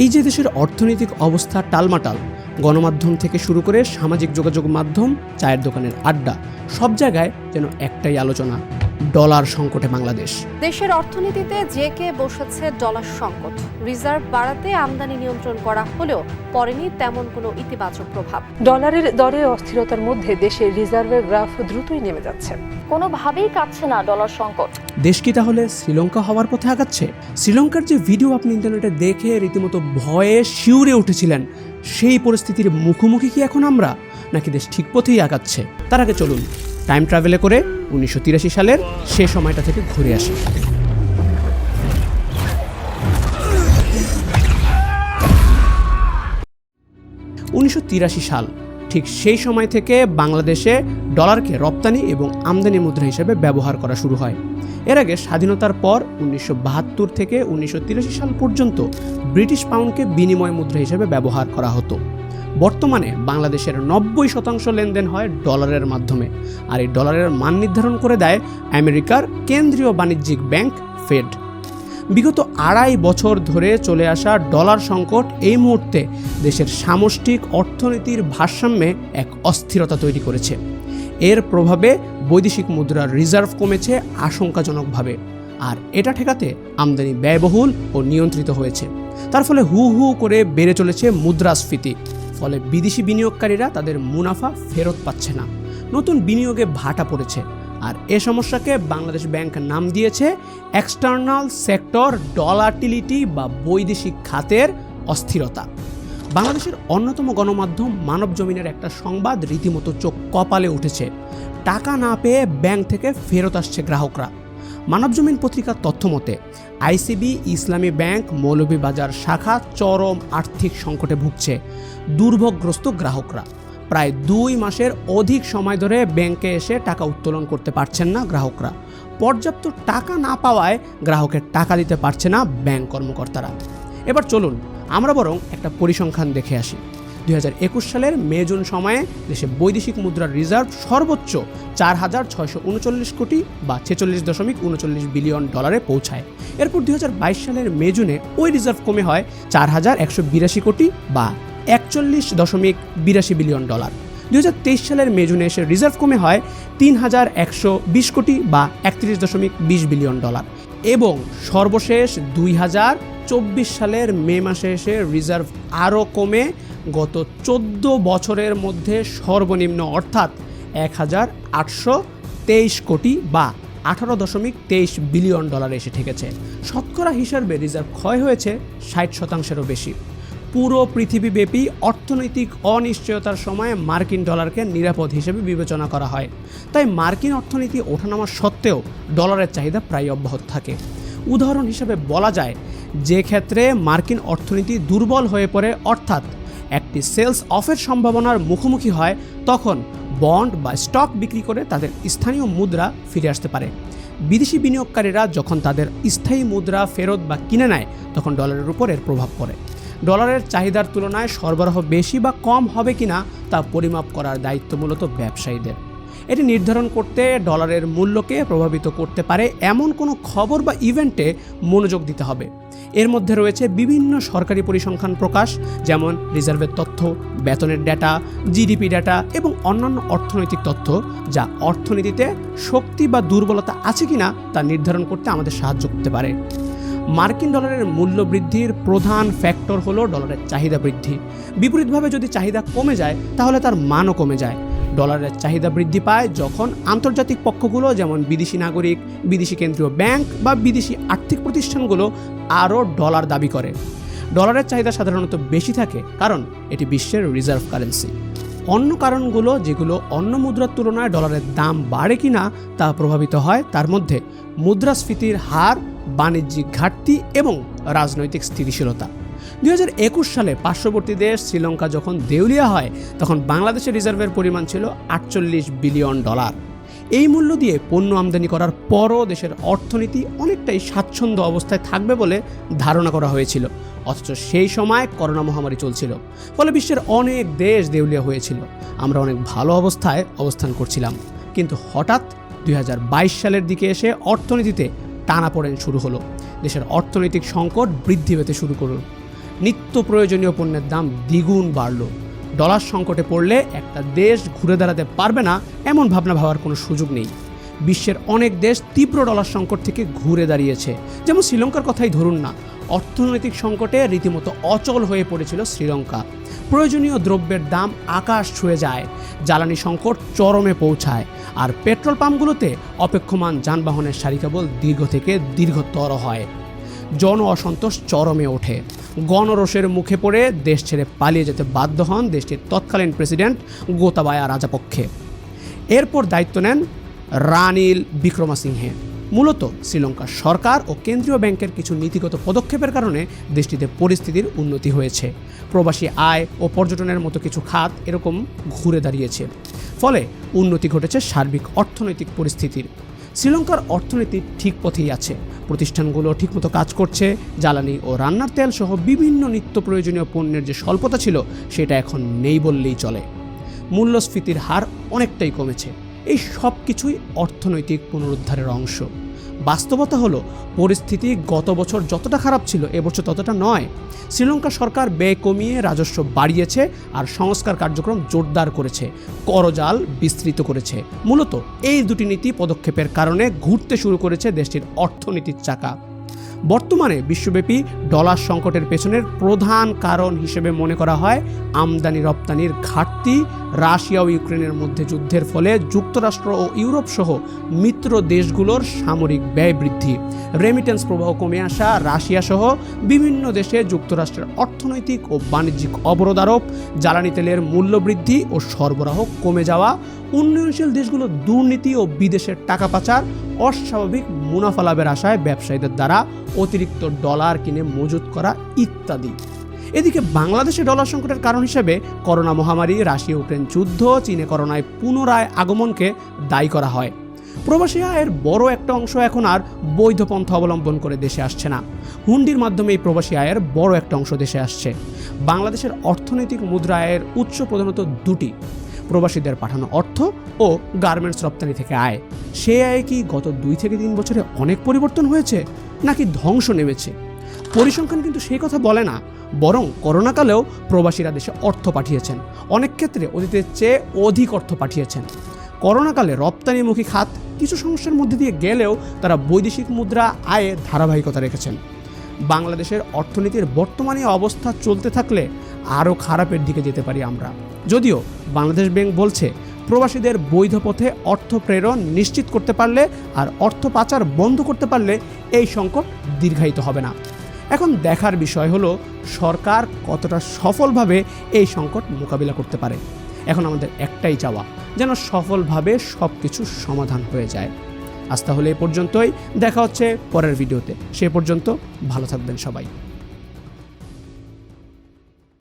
এই যে দেশের অর্থনৈতিক অবস্থা টালমাটাল, গণমাধ্যম থেকে শুরু করে সামাজিক যোগাযোগ মাধ্যম, চায়ের দোকানের আড্ডা, সব জায়গায় যেন একটাই আলোচনা। ডলার সংকটে বাংলাদেশ। দেশের অর্থনীতিতে যে কে বসেছে ডলার সংকট। রিজার্ভ বাড়াতে আমদানি নিয়ন্ত্রণ করা হলেও পড়েনি তেমন কোনো ইতিবাচক প্রভাব। ডলারের দরে অস্থিরতার মধ্যে দেশের রিজার্ভের গ্রাফ দ্রুতই নেমে যাচ্ছে। কোনোভাবেই কাটছে না ডলার সংকট। দেশ কি তাহলে শ্রীলঙ্কা হওয়ার পথে আগাচ্ছে? শ্রীলঙ্কার যে ভিডিও আপনি ইন্টারনেটে দেখে রীতিমতো ভয়ে শিউরে উঠেছিলেন সেই পরিস্থিতির মুখোমুখি কি এখন আমরা? নাকি দেশ ঠিক পথেই আগাচ্ছে? তার আগে চলুন টাইম ট্রাভেলে করে উনিশশো তিরাশি সালের সে সময়টা থেকে ঘুরে আসে। উনিশশো তিরাশি সাল, ঠিক সেই সময় থেকে বাংলাদেশে ডলারকে রপ্তানি এবং আমদানি মুদ্রা হিসেবে ব্যবহার করা শুরু হয়। এর আগে স্বাধীনতার পর উনিশশো বাহাত্তর থেকে উনিশশো তিরাশি সাল পর্যন্ত ব্রিটিশ পাউন্ডকে বিনিময় মুদ্রা হিসেবে ব্যবহার করা হতো। বর্তমানে বাংলাদেশের নব্বই শতাংশ লেনদেন হয় ডলারের মাধ্যমে, আর এই ডলারের মান নির্ধারণ করে দেয় আমেরিকার কেন্দ্রীয় বাণিজ্যিক ব্যাংক ফেড। বিগত আড়াই বছর ধরে চলে আসা ডলার সংকট এই মুহূর্তে দেশের সামষ্টিক অর্থনীতির ভারসাম্যে এক অস্থিরতা তৈরি করেছে। এর প্রভাবে বৈদেশিক মুদ্রার রিজার্ভ কমেছে আশঙ্কাজনকভাবে, আর এটা ঠেকাতে আমদানি ব্যয়বহুল ও নিয়ন্ত্রিত হয়েছে। তার ফলে হু হু করে বেড়ে চলেছে মুদ্রাস্ফীতি। ফলে বিদেশি বিনিয়োগকারীরা তাদের মুনাফা ফেরত পাচ্ছে না। নতুন বিনিয়োগে ভাটা পড়েছে। আর এ সমস্যাকে বাংলাদেশ ব্যাংক নাম দিয়েছে এক্সটার্নাল সেক্টর ডলাটিলিটি বা বৈদেশিক খাতের অস্থিরতা। বাংলাদেশের অন্যতম গণমাধ্যম মানব জমিনের একটা সংবাদ রীতিমতো চোখ কপালে উঠেছে। টাকা না পেয়ে ব্যাংক থেকে ফেরত আসছে গ্রাহকরা। মানবজমিন পত্রিকার তথ্য মতে, আইসিবি, ইসলামী ব্যাংক, মৌলভীবাজার শাখা চরম আর্থিক সংকটে ভুগছে দুর্ভোগগ্রস্ত গ্রাহকরা। প্রায় দুই মাসের অধিক সময় ধরে ব্যাংকে এসে টাকা উত্তোলন করতে পারছেন না গ্রাহকরা। পর্যাপ্ত টাকা না পাওয়ায় গ্রাহকের টাকা দিতে পারছে না ব্যাংক কর্মকর্তারা। এবার চলুন, আমরা বরং একটা পরিসংখ্যান দেখে আসি। দু হাজার একুশ সালের মে, জুন সময়ে দেশে বৈদেশিক মুদ্রার রিজার্ভ সর্বোচ্চ চার হাজার ছয়শো উনচল্লিশ কোটি বা ছেচল্লিশ দশমিক উনচল্লিশ বিলিয়ন ডলারে পৌঁছায়। এরপর দু হাজার বাইশ সালের মে, জুনে ওই রিজার্ভ কমে হয় চার হাজার একশো বিরাশি কোটি বা একচল্লিশ দশমিক বিরাশি বিলিয়ন ডলার। দুই হাজার তেইশ সালের মে, জুনে এসে রিজার্ভ কমে হয় তিন হাজার একশো বিশ কোটি বা একত্রিশ দশমিক বিশ বিলিয়ন ডলার। এবং সর্বশেষ দুই হাজার চব্বিশ সালের মে মাসে এসে রিজার্ভ আরও কমে গত চোদ্দ বছরের মধ্যে সর্বনিম্ন, অর্থাৎ এক হাজার আটশো তেইশ কোটি বা আঠারো দশমিক তেইশ বিলিয়ন ডলার এসে ঠেকেছে। শতকরা হিসাবে রিজার্ভ ক্ষয় হয়েছে ষাট শতাংশেরও বেশি। পুরো পৃথিবীব্যাপী অর্থনৈতিক অনিশ্চয়তার সময় মার্কিন ডলারকে নিরাপদ হিসেবে বিবেচনা করা হয়। তাই মার্কিন অর্থনীতি ওঠানামা সত্ত্বেও ডলারের চাহিদা প্রায় অব্যাহত থাকে। উদাহরণ হিসেবে বলা যায়, যে ক্ষেত্রে মার্কিন অর্থনীতি দুর্বল হয়ে পড়ে অর্থাৎ একটি সেলস অফের সম্ভাবনার মুখোমুখি হয়, তখন বন্ড বা স্টক বিক্রি করে তাদের স্থানীয় মুদ্রা ফিরে আসতে পারে। বিদেশি বিনিয়োগকারীরা যখন তাদের স্থায়ী মুদ্রা ফেরত বা কিনে নেয়, তখন ডলারের উপর এর প্রভাব পড়ে। ডলারের চাহিদার তুলনায় সরবরাহ বেশি বা কম হবে কিনা তা পরিমাপ করার দায়িত্ব মূলত ব্যবসায়ীদের। এটি নির্ধারণ করতে ডলারের মূল্যকে প্রভাবিত করতে পারে এমন কোনো খবর বা ইভেন্টে মনোযোগ দিতে হবে। এর মধ্যে রয়েছে বিভিন্ন সরকারি পরিসংখ্যান প্রকাশ, যেমন রিজার্ভের তথ্য, বেতনের ডেটা, জিডিপি ডেটা এবং অন্যান্য অর্থনৈতিক তথ্য, যা অর্থনীতিতে শক্তি বা দুর্বলতা আছে কিনা তা নির্ধারণ করতে আমাদের সাহায্য করতে পারে। মার্কিন ডলারের মূল্য বৃদ্ধির প্রধান ফ্যাক্টর হলো ডলারের চাহিদা বৃদ্ধি। বিপরীতভাবে যদি চাহিদা কমে যায়, তাহলে তার মানও কমে যায়। ডলারের চাহিদা বৃদ্ধি পায় যখন আন্তর্জাতিক পক্ষগুলো, যেমন বিদেশি নাগরিক, বিদেশি কেন্দ্রীয় ব্যাংক বা বিদেশি আর্থিক প্রতিষ্ঠানগুলো, আরও ডলার দাবি করে। ডলারের চাহিদা সাধারণত বেশি থাকে কারণ এটি বিশ্বের রিজার্ভ কারেন্সি অন্য কারণগুলো, যেগুলো অন্য মুদ্রার তুলনায় ডলারের দাম বাড়ে কিনা তা প্রভাবিত হয়, তার মধ্যে মুদ্রাস্ফীতির হার, বাণিজ্যিক ঘাটতি এবং রাজনৈতিক স্থিতিশীলতা। দুই হাজার একুশ সালে পার্শ্ববর্তী দেশ শ্রীলঙ্কা যখন দেউলিয়া হয়, তখন বাংলাদেশের রিজার্ভের পরিমাণ ছিল আটচল্লিশ বিলিয়ন ডলার। এই মূল্য দিয়ে পণ্য আমদানি করার পরও দেশের অর্থনীতি অনেকটাই স্বাচ্ছন্দ্য অবস্থায় থাকবে বলে ধারণা করা হয়েছিল। অথচ সেই সময় করোনা মহামারী চলছিল, ফলে বিশ্বের অনেক দেশ দেউলিয়া হয়েছিল। আমরা অনেক ভালো অবস্থায় অবস্থান করছিলাম। কিন্তু হঠাৎ দুই হাজার বাইশ সালের দিকে এসে অর্থনীতিতে টানাপোড়েন শুরু হলো। দেশের অর্থনৈতিক সংকট বৃদ্ধি পেতে শুরু করল। নিত্য প্রয়োজনীয় পণ্যের দাম দ্বিগুণ বাড়ল। ডলার সংকটে পড়লে একটা দেশ ঘুরে দাঁড়াতে পারবে না এমন ভাবনা ভাবার কোনো সুযোগ নেই। বিশ্বের অনেক দেশ তীব্র ডলার সংকট থেকে ঘুরে দাঁড়িয়েছে। যেমন শ্রীলঙ্কার কথাই ধরুন না, অর্থনৈতিক সংকটে রীতিমতো অচল হয়ে পড়েছিল শ্রীলঙ্কা। প্রয়োজনীয় দ্রব্যের দাম আকাশ ছুঁয়ে যায়, জ্বালানি সংকট চরমে পৌঁছায়, আর পেট্রোল পাম্পগুলোতে অপেক্ষমান যানবাহনের সারি কেবল দীর্ঘ থেকে দীর্ঘতর হয়। জন অসন্তোষ চরমে ওঠে। গণরোষের মুখে পড়ে দেশ ছেড়ে পালিয়ে যেতে বাধ্য হন দেশটির তৎকালীন প্রেসিডেন্ট গোতাবায়া রাজাপক্ষে। এরপর দায়িত্ব নেন রানিল বিক্রমাসিংহে। মূলত শ্রীলঙ্কার সরকার ও কেন্দ্রীয় ব্যাংকের কিছু নীতিগত পদক্ষেপের কারণে দেশটিতে পরিস্থিতির উন্নতি হয়েছে। প্রবাসী আয় ও পর্যটনের মতো কিছু খাত এরকম ঘুরে দাঁড়িয়েছে। ফলে উন্নতি ঘটেছে সার্বিক অর্থনৈতিক পরিস্থিতির। শ্রীলঙ্কার অর্থনীতি ঠিক পথেই আছে। প্রতিষ্ঠানগুলো ঠিকমতো কাজ করছে, জ্বালানি ও রান্নার তেল সহ বিভিন্ন নিত্য প্রয়োজনীয় পণ্যের যে স্বল্পতা ছিল, সেটা এখন নেই বললেই চলে। মূল্যস্ফীতির হার অনেকটাই কমেছে। এই সব কিছুই অর্থনৈতিক পুনরুদ্ধারের অংশ। বাস্তবতা হলো, পরিস্থিতি গত বছর যতটা খারাপ ছিল এবছর ততটা নয়। শ্রীলঙ্কা সরকার ব্যয় কমিয়ে রাজস্ব বাড়িয়েছে আর সংস্কার কার্যক্রম জোরদার করেছে, করজাল বিস্তৃত করেছে। মূলত এই দুটি নীতি পদক্ষেপের কারণে ঘুরতে শুরু করেছে দেশটির অর্থনীতির চাকা। বর্তমানে বিশ্বব্যাপী ডলার সংকটের পেছনের প্রধান কারণ হিসেবে মনে করা হয় আমদানি রপ্তানির ঘাটতি, রাশিয়া ও ইউক্রেনের মধ্যে যুদ্ধের ফলে যুক্তরাষ্ট্র ও ইউরোপ সহ মিত্র দেশগুলোর সামরিক ব্যয় বৃদ্ধি। রেমিটেন্স প্রবাহ কমে আসা রাশিয়া সহ বিভিন্ন দেশে যুক্তরাষ্ট্রের অর্থনৈতিক ও বাণিজ্যিক অবরোধ আরোপ, জ্বালানি তেলের মূল্য বৃদ্ধি ও সরবরাহ কমে যাওয়া উন্নয়নশীল দেশগুলো দুর্নীতি ও বিদেশের টাকা পাচার, অস্বাভাবিক মুনাফা লাভের আশায় ব্যবসায়ীদের দ্বারা অতিরিক্ত ডলার কিনে মজুত করা ইত্যাদি। এদিকে বাংলাদেশে ডলার সংকটের কারণ হিসেবে করোনা মহামারী রাশিয়া ইউক্রেন যুদ্ধ, চীনে করোনায় পুনরায় আগমনকে দায়ী করা হয়। প্রবাসী আয়ের বড় একটা অংশ এখন আর বৈধ পন্থা অবলম্বন করে দেশে আসছে না। হুন্ডির মাধ্যমে এই প্রবাসী আয়ের বড় একটা অংশ দেশে আসছে। বাংলাদেশের অর্থনৈতিক মুদ্রা আয়ের উৎস প্রধানত দুটি। প্রবাসীদের পাঠানো অর্থ ও গার্মেন্টস রপ্তানি থেকে আয়। সে আয় কি গত দুই থেকে তিন বছরে অনেক পরিবর্তন হয়েছে, নাকি ধ্বংস নেমেছে? পরিসংখ্যান কিন্তু সেই কথা বলে না, বরং করোনাকালেও প্রবাসীরা দেশে অর্থ পাঠিয়েছেন। অনেক ক্ষেত্রে অতীতের চেয়ে অধিক অর্থ পাঠিয়েছেন। করোনাকালে রপ্তানিমুখী খাত কিছু সমস্যার মধ্যে দিয়ে গেলেও তারা বৈদেশিক মুদ্রা আয়ে ধারাবাহিকতা রেখেছেন। বাংলাদেশের অর্থনীতির বর্তমানে অবস্থা চলতে থাকলে আরও খারাপের দিকে যেতে পারি আমরা। যদিও বাংলাদেশ ব্যাংক বলছে, প্রবাসীদের বৈধ পথে অর্থ প্রেরণ নিশ্চিত করতে পারলে আর অর্থ পাচার বন্ধ করতে পারলে এই সংকট দীর্ঘায়িত হবে না। এখন দেখার বিষয় হলো, সরকার কতটা সফলভাবে এই সংকট মোকাবিলা করতে পারে। এখন আমাদের একটাই চাওয়া, যেন সফলভাবে সব কিছু সমাধান হয়ে যায়। আজ তাহলে এ পর্যন্তই, দেখা হচ্ছে পরের ভিডিওতে। সে পর্যন্ত ভালো থাকবেন সবাই।